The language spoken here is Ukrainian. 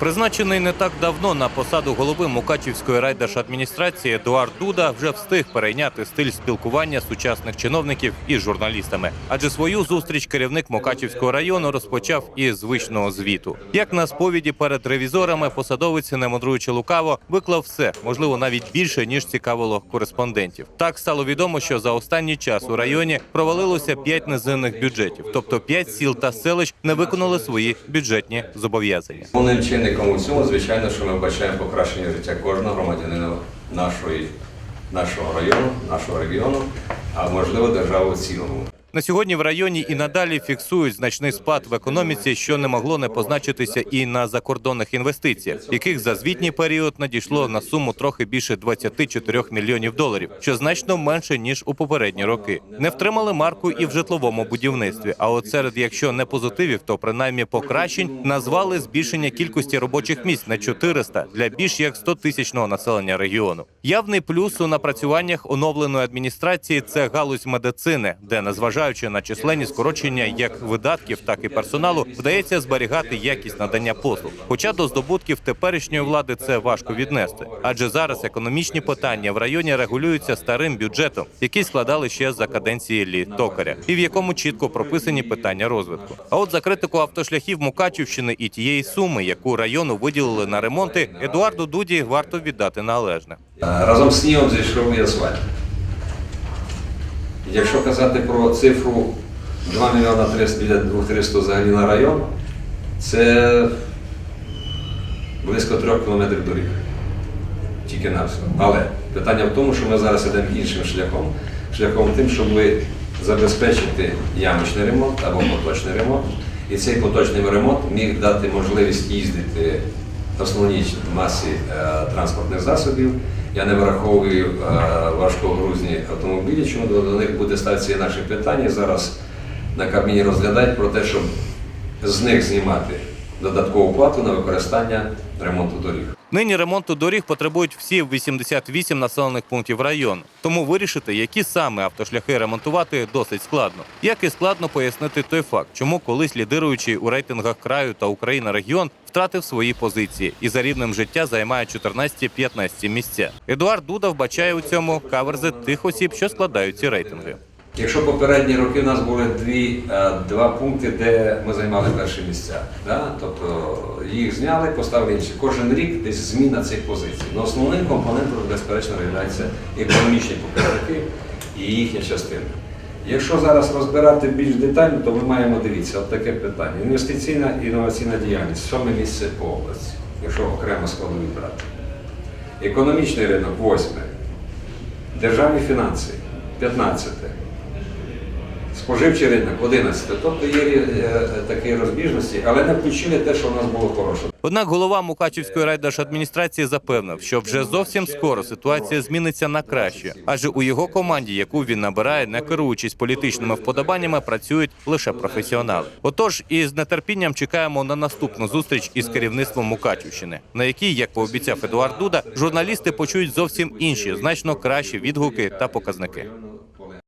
Призначений не так давно на посаду голови Мукачівської райдержадміністрації Едуард Дуда вже встиг перейняти стиль спілкування сучасних чиновників із журналістами. Адже свою зустріч керівник Мукачівського району розпочав із звичного звіту. Як на сповіді перед ревізорами, посадовець, не мудруючи лукаво, виклав все, можливо, навіть більше ніж цікавило кореспондентів. Так стало відомо, що за останній час у районі провалилося п'ять низинних бюджетів, тобто п'ять сіл та селищ не виконали свої бюджетні зобов'язання. Головним чинником цьому, звичайно, що ми бачаємо покращення життя кожного громадянина нашої, нашого району, нашого регіону, а можливо держави в цілому. На сьогодні в районі і надалі фіксують значний спад в економіці, що не могло не позначитися і на закордонних інвестиціях, яких за звітній період надійшло на суму трохи більше 24 мільйонів доларів, що значно менше ніж у попередні роки. Не втримали марку і в житловому будівництві. А от серед, якщо не позитивів, то принаймні покращень назвали збільшення кількості робочих місць на 400 для більш як 100 тисячного населення регіону. Явний плюс у напрацюваннях оновленої адміністрації це галузь медицини, де незважаючи на численні скорочення як видатків, так і персоналу, вдається зберігати якість надання послуг. Хоча до здобутків теперішньої влади це важко віднести, адже зараз економічні питання в районі регулюються старим бюджетом, який складали ще за каденції Лі Токаря, і в якому чітко прописані питання розвитку. А от за критику автошляхів Мукачівщини і тієї суми, яку району виділили на ремонти, Едуарду Дуді варто віддати належне. Разом з снігом зійшов і асфальт. Якщо казати про цифру 2 мільйона 300 біля 2300 взагалі на район, це близько 3 кілометрів доріг. Тільки на все. Але питання в тому, що ми зараз йдемо іншим шляхом. Шляхом тим, щоб забезпечити ямочний ремонт або поточний ремонт. І цей поточний ремонт міг дати можливість їздити основній масі е, транспортних засобів. Я не враховую е, важкогрузні автомобілі, чому до, них буде ставитися наше питання. Зараз на Кабміні розглядають про те, щоб з них знімати додаткову плату на використання ремонту доріг. Нині ремонту доріг потребують всі 88 населених пунктів району. Тому вирішити, які саме автошляхи ремонтувати, досить складно. Як і складно пояснити той факт, чому колись лідируючий у рейтингах краю та Україна регіон втратив свої позиції і за рівнем життя займає 14-15 місця. Едуард Дуда вбачає у цьому каверзи тих осіб, що складають ці рейтинги. Якщо попередні роки у нас були дві, е, два пункти, де ми займали перші місця, да? тобто їх зняли, поставили інші. Кожен рік десь зміна цих позицій. Но основним компонентом, безперечно, виявляються економічні показники і їхня частина. Якщо зараз розбирати більш детально, то ми маємо дивіться, от таке питання. Інвестиційна і інноваційна діяльність, сьоме місце по області, якщо окремо складові брати. Економічний ринок восьме. Державні фінанси 15. Споживчий ринок 11. Тобто є е, такі розбіжності, але не включили те, що в нас було хороше. Однак голова Мукачівської райдержадміністрації запевнив, що вже зовсім скоро ситуація зміниться на краще, адже у його команді, яку він набирає, не керуючись політичними вподобаннями, працюють лише професіонали. Отож, із нетерпінням чекаємо на наступну зустріч із керівництвом Мукачівщини, на якій, як пообіцяв Едуард Дуда, журналісти почують зовсім інші, значно кращі відгуки та показники.